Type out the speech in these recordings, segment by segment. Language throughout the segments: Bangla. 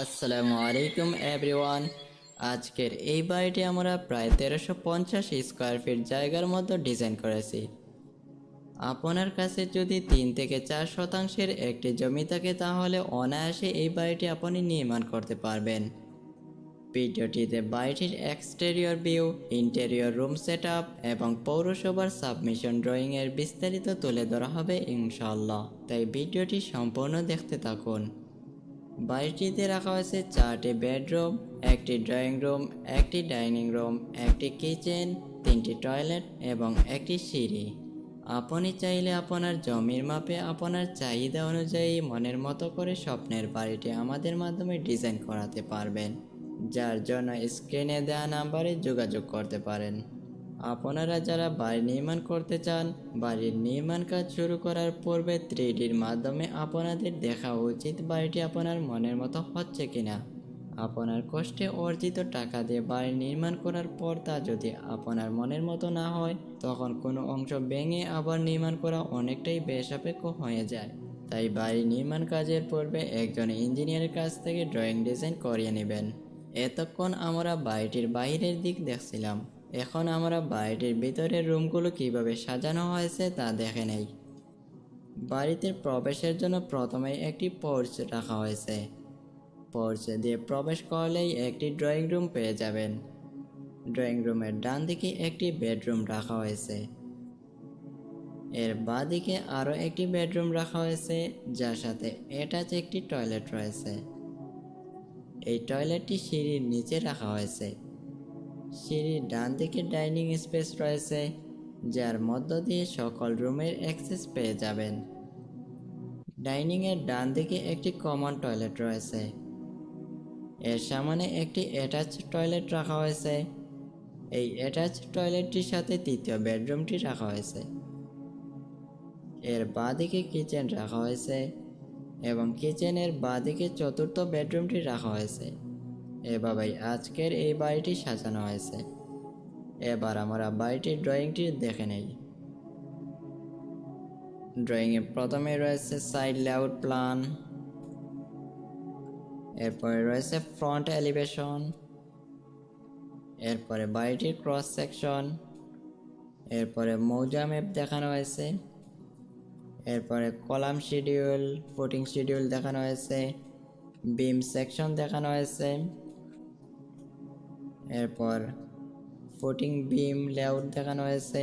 আসসালামু আলাইকুম এভরিওয়ান। আজকের এই বাড়িটি আমরা প্রায় তেরোশো পঞ্চাশ স্কোয়ার ফিট জায়গার মতো ডিজাইন করেছি। আপনার কাছে যদি তিন থেকে চার শতাংশের একটি জমি থাকে, তাহলে অনায়াসে এই বাড়িটি আপনি নির্মাণ করতে পারবেন। ভিডিওটিতে বাড়িটির exterior view, interior room set এবং পৌরসভার সাবমিশন ড্রয়িংয়ের বিস্তারিত তুলে ধরা হবে ইনশাল্লাহ তাই ভিডিওটি সম্পূর্ণ দেখতে থাকুন। বাড়িটিতে রাখা হয়েছে চারটি বেডরুম, একটি ড্রয়িং রুম, একটি ডাইনিং রুম, একটি কিচেন, তিনটি টয়লেট এবং একটি সিঁড়ি। আপনি চাইলে আপনার জমির মাপে আপনার চাহিদা অনুযায়ী মনের মতো করে স্বপ্নের বাড়িটি আমাদের মাধ্যমে ডিজাইন করাতে পারবেন, যার জন্য স্ক্রিনে দেওয়া নাম্বারে যোগাযোগ করতে পারেন। আপনারা যারা বাড়ি নির্মাণ করতে চান, বাড়ির নির্মাণ কাজ শুরু করার পূর্বে থ্রিডির মাধ্যমে আপনাদের দেখা উচিত বাড়িটি আপনার মনের মতো হচ্ছে কিনা। আপনার কষ্টে অর্জিত টাকা দিয়ে বাড়ি নির্মাণ করার পর তা যদি আপনার মনের মতো না হয়, তখন কোনো অংশ ভেঙে আবার নির্মাণ করা অনেকটাই বেসাপেক্ষ হয়ে যায়। তাই বাড়ি নির্মাণ কাজের পূর্বে একজন ইঞ্জিনিয়ারের কাছ থেকে ড্রয়িং ডিজাইন করিয়ে নেবেন। এতক্ষণ আমরা বাড়িটির বাইরের দিক দেখছিলাম। এখন আমরা বাড়িটির ভিতরের রুমগুলো কীভাবে সাজানো হয়েছে তা দেখে নেই। বাড়িতে প্রবেশের জন্য প্রথমে একটি পোর্চ রাখা হয়েছে। পোর্চ দিয়ে প্রবেশ করলেই একটি ড্রয়িং রুম পেয়ে যাবেন। ড্রয়িং রুমের ডান দিকে একটি বেডরুম রাখা হয়েছে। এর বাঁ দিকে আরও একটি বেডরুম রাখা হয়েছে, যার সাথে অ্যাটাচ একটি টয়লেট রয়েছে। এই টয়লেটটি সিঁড়ির নিচে রাখা হয়েছে। সিঁড়ির ডান দিকে ডাইনিং স্পেস রয়েছে, যার মধ্য দিয়ে সকল রুমের অ্যাক্সেস পেয়ে যাবেন। ডাইনিংয়ের ডান দিকে একটি কমন টয়লেট রয়েছে। এর সামনে একটি অ্যাটাচ টয়লেট রাখা হয়েছে। এই অ্যাটাচ টয়লেটটির সাথে তৃতীয় বেডরুমটি রাখা হয়েছে। এর বাঁ দিকে কিচেন রাখা হয়েছে এবং কিচেনের বাঁ দিকে চতুর্থ বেডরুমটি রাখা হয়েছে। এভাবেই আজকের এই বাড়িটি সাজানো হয়েছে। এবার আমরা বাড়িটির ড্রয়িংটি দেখে নেই। ড্রয়িংয়ে প্রথমে রয়েছে সাইড লেআউট প্ল্যান, এরপরে রয়েছে ফ্রন্ট এলিভেশন, এরপরে বাড়িটির ক্রস সেকশন, এরপরে মৌজা ম্যাপ দেখানো হয়েছে, এরপরে কলাম শিডিউল ফুটিং শিডিউল দেখানো হয়েছে, বিম সেকশন দেখানো হয়েছে। এরপর ফুটিং বিম লেআউট দেখানো হয়েছে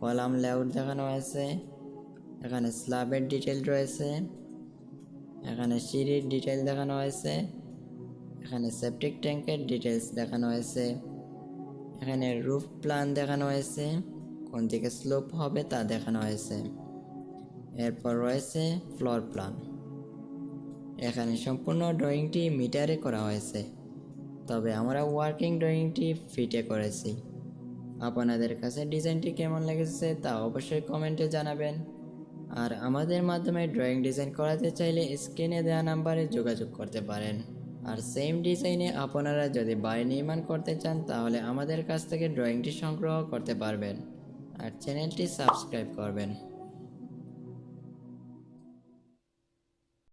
কলাম লেআউট দেখানো হয়েছে, এখানে স্ল্যাবের ডিটেল রয়েছে, এখানে সিঁড়ির ডিটেল দেখানো হয়েছে, এখানে সেপটিক ট্যাঙ্কের ডিটেলস দেখানো হয়েছে, এখানে রুফ প্ল্যান দেখানো হয়েছে, কোন দিকে স্লোপ হবে তা দেখানো হয়েছে, এরপর রয়েছে ফ্লোর প্ল্যান এখানে সম্পূর্ণ ড্রয়িংটি মিটারে করা হয়েছে। তবে আমরা ওয়ার্কিং ড্রয়িংটি ফিটে করেছি। আপনাদের কাছে ডিজাইনটি কেমন লেগেছে তা অবশ্যই কমেন্টে জানাবেন। আর আমাদের মাধ্যমে ড্রয়িং ডিজাইন করাতে চাইলে স্ক্রিনে দেওয়া নাম্বারে যোগাযোগ করতে পারেন। আর সেম ডিজাইনে আপনারা যদি বাড়ি নির্মাণ করতে চান, তাহলে আমাদের কাছ থেকে ড্রয়িংটি সংগ্রহ করতে পারবেন। আর চ্যানেলটি সাবস্ক্রাইব করবেন।